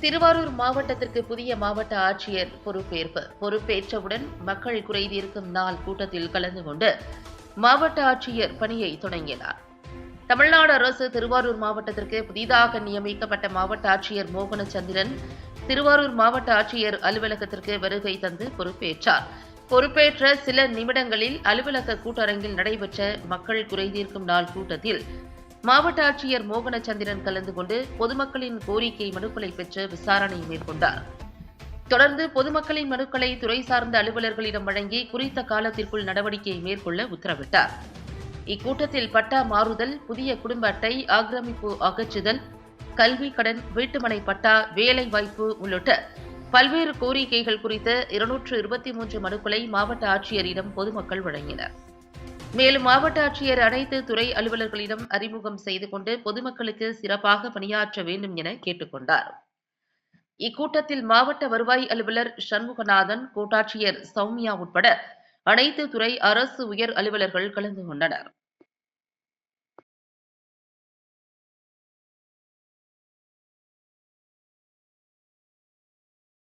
திருவாரூர் மாவட்டத்திற்கு புதிய மாவட்ட ஆட்சியர் பொறுப்பேற்பு. பொறுப்பேற்றவுடன் மக்கள் குறைதீர்க்கும் நாள் கூட்டத்தில் கலந்து கொண்டு மாவட்ட ஆட்சியர் பணியை தொடங்கினார். தமிழ்நாடு அரசு திருவாரூர் மாவட்டத்திற்கு புதிதாக நியமிக்கப்பட்ட மாவட்ட ஆட்சியர் மோகனச்சந்திரன் திருவாரூர் மாவட்ட ஆட்சியர் அலுவலகத்திற்கு வருகை தந்து பொறுப்பேற்றார். பொறுப்பேற்ற சில நிமிடங்களில் அலுவலக கூட்டரங்கில் நடைபெற்ற மக்கள் குறைதீர்க்கும் நாள் கூட்டத்தில் மாவட்ட ஆட்சியர் மோகனச்சந்திரன் கலந்து கொண்டு பொதுமக்களின் கோரிக்கை மனுக்களை பெற்று விசாரணை மேற்கொண்டார். தொடர்ந்து பொதுமக்களின் மனுக்களை துறை சார்ந்த அலுவலர்களிடம் வழங்கி குறித்த காலத்திற்குள் நடவடிக்கை மேற்கொள்ள உத்தரவிட்டார். இக்கூட்டத்தில் பட்டா மாறுதல் புதிய குடும்ப அட்டை ஆக்கிரமிப்பு அகற்றுதல் கல்வி கடன் வீட்டுமனை பட்டா வேலை வாய்ப்பு உள்ளிட்ட பல்வேறு கோரிக்கைகள் குறித்த இருநூற்று இருபத்தி மூன்று மனுக்களை மாவட்ட ஆட்சியரிடம் பொதுமக்கள் வழங்கினர். மேலும் மாவட்ட ஆட்சியர் அனைத்து துறை அலுவலர்களிடம் அறிமுகம் செய்து கொண்டு பொதுமக்களுக்கு சிறப்பாக பணியாற்ற வேண்டும் என கேட்டுக்கொண்டார். இக்கூட்டத்தில் மாவட்ட வருவாய் அலுவலர் சண்முகநாதன் கோட்டாட்சியர் சௌமியா உட்பட அனைத்து துறை அரசு உயர் அலுவலர்கள் கலந்து கொண்டனர்.